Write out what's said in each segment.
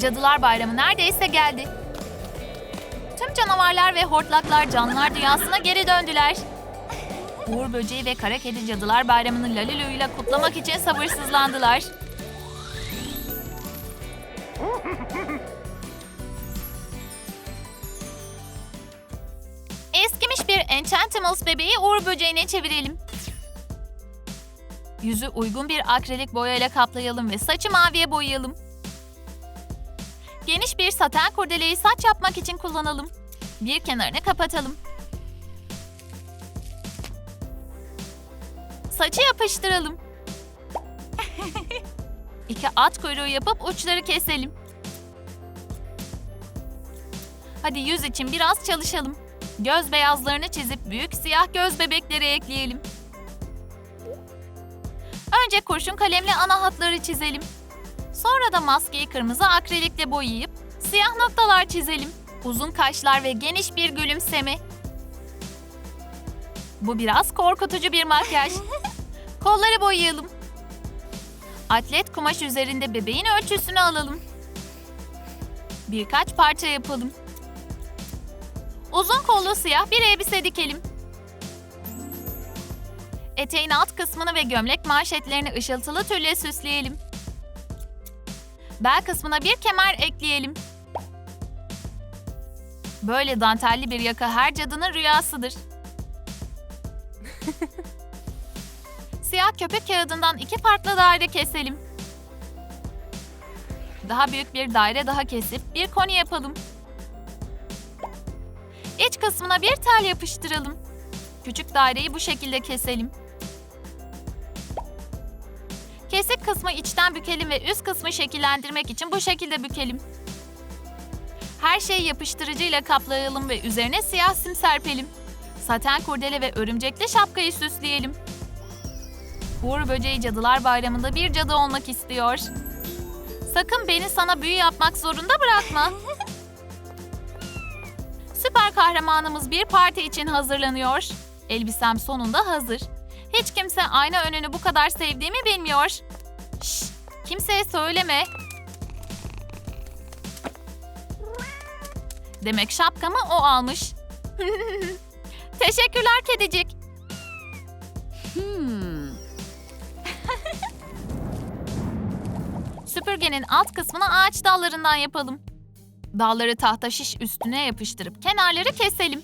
Cadılar Bayramı neredeyse geldi. Tüm canavarlar ve hortlaklar canlılar dünyasına geri döndüler. Uğur Böceği ve Kara Kedi Cadılar Bayramı'nı Lalilu ile kutlamak için sabırsızlandılar. Eskimiş bir Enchantimals bebeği Uğur Böceği'ne çevirelim. Yüzü uygun bir akrilik boyayla kaplayalım ve saçı maviye boyayalım. Geniş bir saten kurdeleyi saç yapmak için kullanalım. Bir kenarını kapatalım. Saçı yapıştıralım. İki at kuyruğu yapıp uçları keselim. Hadi yüz için biraz çalışalım. Göz beyazlarını çizip büyük siyah göz bebekleri ekleyelim. Önce kurşun kalemle ana hatları çizelim. Sonra da maskeyi kırmızı akrilikle boyayıp siyah noktalar çizelim. Uzun kaşlar ve geniş bir gülümseme. Bu biraz korkutucu bir makyaj. Kolları boyayalım. Atlet kumaş üzerinde bebeğin ölçüsünü alalım. Birkaç parça yapalım. Uzun kollu siyah bir elbise dikelim. Eteğin alt kısmını ve gömlek manşetlerini ışıltılı tülle süsleyelim. Bel kısmına bir kemer ekleyelim. Böyle dantelli bir yaka her cadının rüyasıdır. Siyah köpük kağıdından iki farklı daire keselim. Daha büyük bir daire daha kesip bir koni yapalım. İç kısmına bir tel yapıştıralım. Küçük daireyi bu şekilde keselim. Kesik kısmı içten bükelim ve üst kısmı şekillendirmek için bu şekilde bükelim. Her şeyi yapıştırıcıyla kaplayalım ve üzerine siyah sim serpelim. Saten kurdele ve örümcekli şapkayı süsleyelim. Uğur Böceği Cadılar Bayramı'nda bir cadı olmak istiyor. Sakın beni sana büyü yapmak zorunda bırakma. Süper kahramanımız bir parti için hazırlanıyor. Elbisem sonunda hazır. Hiç kimse ayna önünü bu kadar sevdiğimi bilmiyor. Şşş, kimseye söyleme. Demek şapkamı o almış. Teşekkürler kedicik. Süpürgenin alt kısmını ağaç dallarından yapalım. Dalları tahta şiş üstüne yapıştırıp kenarları keselim.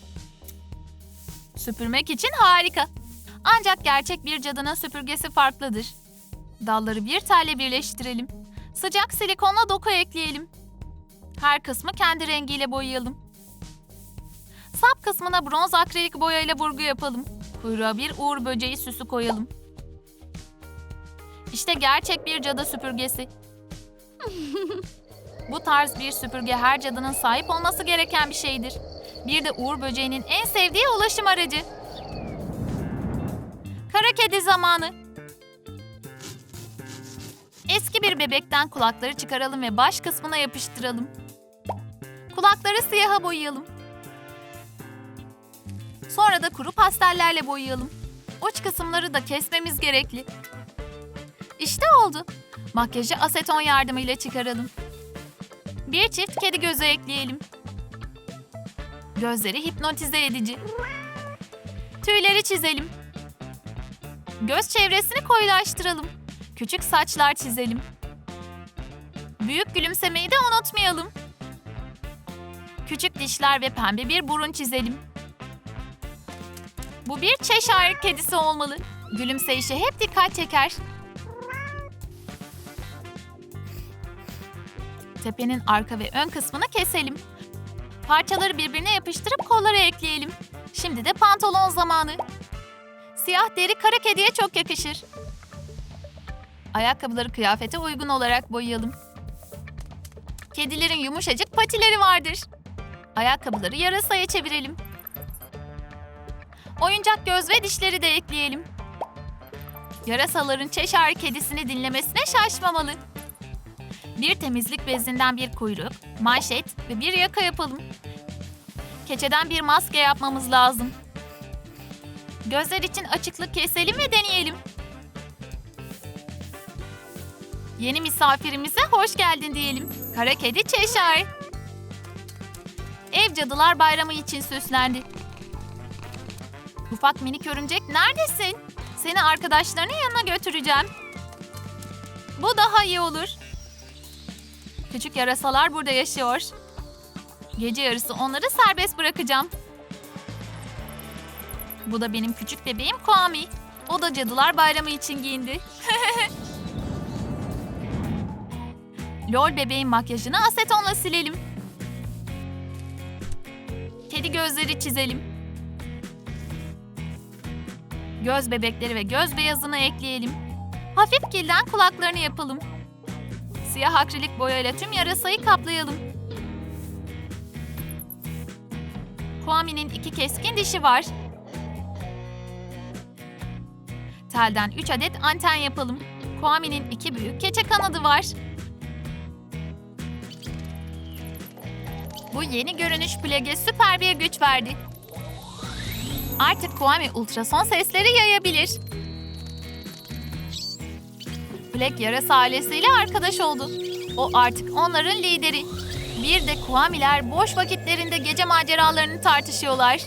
Süpürmek için harika. Ancak gerçek bir cadının süpürgesi farklıdır. Dalları bir telle birleştirelim. Sıcak silikonla doku ekleyelim. Her kısmı kendi rengiyle boyayalım. Sap kısmına bronz akrilik boyayla vurgu yapalım. Kuyruğa bir uğur böceği süsü koyalım. İşte gerçek bir cadı süpürgesi. Bu tarz bir süpürge her cadının sahip olması gereken bir şeydir. Bir de uğur böceğinin en sevdiği ulaşım aracı. Kara kedi zamanı. Eski bir bebekten kulakları çıkaralım ve baş kısmına yapıştıralım. Kulakları siyaha boyayalım. Sonra da kuru pastellerle boyayalım. Uç kısımları da kesmemiz gerekli. İşte oldu. Makyajı aseton yardımıyla çıkaralım. Bir çift kedi gözü ekleyelim. Gözleri hipnotize edici. Tüyleri çizelim. Göz çevresini koyulaştıralım. Küçük saçlar çizelim. Büyük gülümsemeyi de unutmayalım. Küçük dişler ve pembe bir burun çizelim. Bu bir Cheshire kedisi olmalı. Gülümseyişi hep dikkat çeker. Tepenin arka ve ön kısmını keselim. Parçaları birbirine yapıştırıp kollara ekleyelim. Şimdi de pantolon zamanı. Siyah deri kara kediye çok yakışır. Ayakkabıları kıyafete uygun olarak boyayalım. Kedilerin yumuşacık patileri vardır. Ayakkabıları yarasaya çevirelim. Oyuncak göz ve dişleri de ekleyelim. Yarasaların Cheshire kedisini dinlemesine şaşmamalı. Bir temizlik bezinden bir kuyruk, manşet ve bir yaka yapalım. Keçeden bir maske yapmamız lazım. Gözler için açıklık keselim ve deneyelim. Yeni misafirimize hoş geldin diyelim. Kara kedi Çeşar. Ev cadılar bayramı için süslendi. Ufak minik örümcek neredesin? Seni arkadaşlarının yanına götüreceğim. Bu daha iyi olur. Küçük yarasalar burada yaşıyor. Gece yarısı onları serbest bırakacağım. Bu da benim küçük bebeğim Kwame. O da Cadılar Bayramı için giyindi. Lol bebeğin makyajını asetonla silelim. Kedi gözleri çizelim. Göz bebekleri ve göz beyazını ekleyelim. Hafif kilden kulaklarını yapalım. Siyah akrilik boyayla tüm yarasayı kaplayalım. Kwame'nin iki keskin dişi var. Telden 3 adet anten yapalım. Kwame'nin iki büyük keçe kanadı var. Bu yeni görünüş Plague'e süper bir güç verdi. Artık Kwame ultrason sesleri yayabilir. Plague yarasa ailesiyle arkadaş oldu. O artık onların lideri. Bir de Kwame'ler boş vakitlerinde gece maceralarını tartışıyorlar.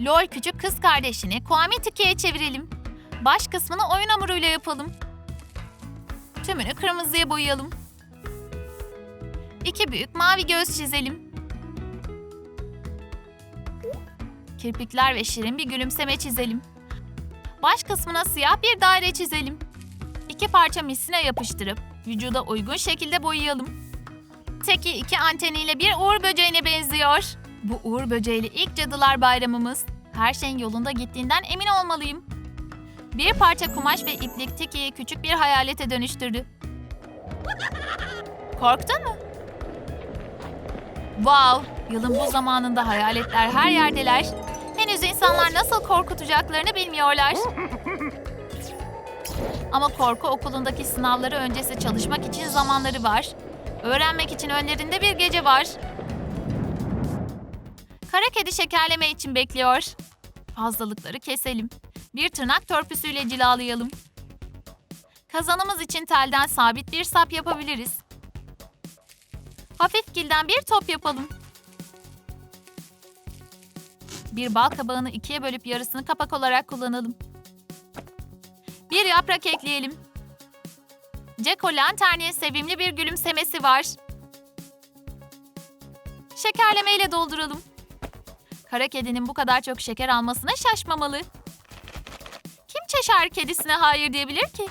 Lol küçük kız kardeşini Tiki'ye çevirelim. Baş kısmını oyun hamuruyla yapalım. Tümünü kırmızıya boyayalım. İki büyük mavi göz çizelim. Kirpikler ve şirin bir gülümseme çizelim. Baş kısmına siyah bir daire çizelim. İki parça misine yapıştırıp vücuda uygun şekilde boyayalım. Teki iki anteniyle bir uğur böceğine benziyor. Bu uğur böceğiyle ilk cadılar bayramımız. Her şeyin yolunda gittiğinden emin olmalıyım. Bir parça kumaş ve iplik Tiki'yi küçük bir hayalete dönüştürdü. Korktun mu? Wow! Yılın bu zamanında hayaletler her yerdeler. Henüz insanlar nasıl korkutacaklarını bilmiyorlar. Ama korku okulundaki sınavları öncesi çalışmak için zamanları var. Öğrenmek için önlerinde bir gece var. Kara kedi şekerleme için bekliyor. Fazlalıkları keselim. Bir tırnak törpüsüyle cilalayalım. Kazanımız için telden sabit bir sap yapabiliriz. Hafif gilden bir top yapalım. Bir bal kabağını ikiye bölüp yarısını kapak olarak kullanalım. Bir yaprak ekleyelim. Jack o Lantern'in sevimli bir gülümsemesi var. Şekerlemeyle dolduralım. Kara kedinin bu kadar çok şeker almasına şaşmamalı. Kim Çeşer kedisine hayır diyebilir ki?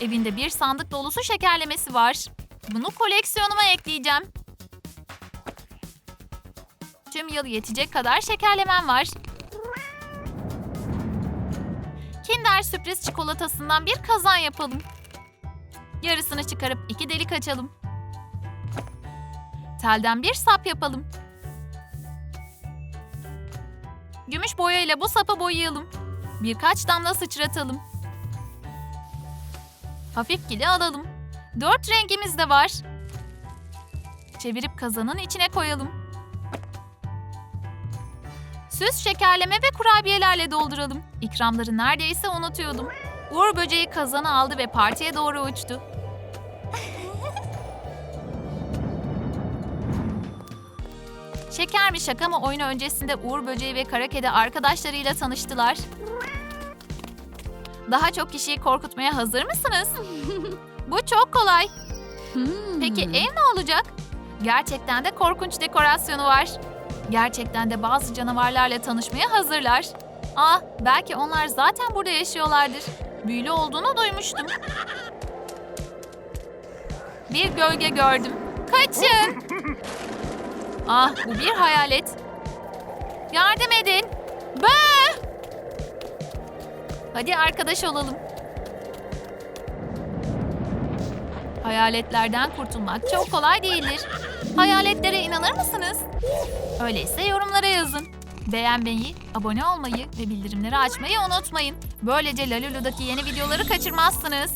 Evinde bir sandık dolusu şekerlemesi var. Bunu koleksiyonuma ekleyeceğim. Tüm yıl yetecek kadar şekerlemem var. Kinder sürpriz çikolatasından bir kazan yapalım. Yarısını çıkarıp iki delik açalım. Telden bir sap yapalım. Gümüş boyayla bu sapı boyayalım. Birkaç damla sıçratalım. Hafif gili alalım. Dört rengimiz de var. Çevirip kazanın içine koyalım. Süs şekerleme ve kurabiyelerle dolduralım. İkramları neredeyse unutuyordum. Uğur böceği kazanı aldı ve partiye doğru uçtu. Şeker mi şaka mı oyunu öncesinde Uğur böceği ve kara kedi arkadaşlarıyla tanıştılar. Daha çok kişiyi korkutmaya hazır mısınız? Bu çok kolay. Peki ev ne olacak? Gerçekten de korkunç dekorasyonu var. Gerçekten de bazı canavarlarla tanışmaya hazırlar. Ah, belki onlar zaten burada yaşıyorlardır. Büyülü olduğunu duymuştum. Bir gölge gördüm. Kaçın! Ah, bu bir hayalet. Yardım edin. Bı! Hadi arkadaş olalım. Hayaletlerden kurtulmak çok kolay değildir. Hayaletlere inanır mısınız? Öyleyse yorumlara yazın. Beğenmeyi, abone olmayı ve bildirimleri açmayı unutmayın. Böylece Lalulu'daki yeni videoları kaçırmazsınız.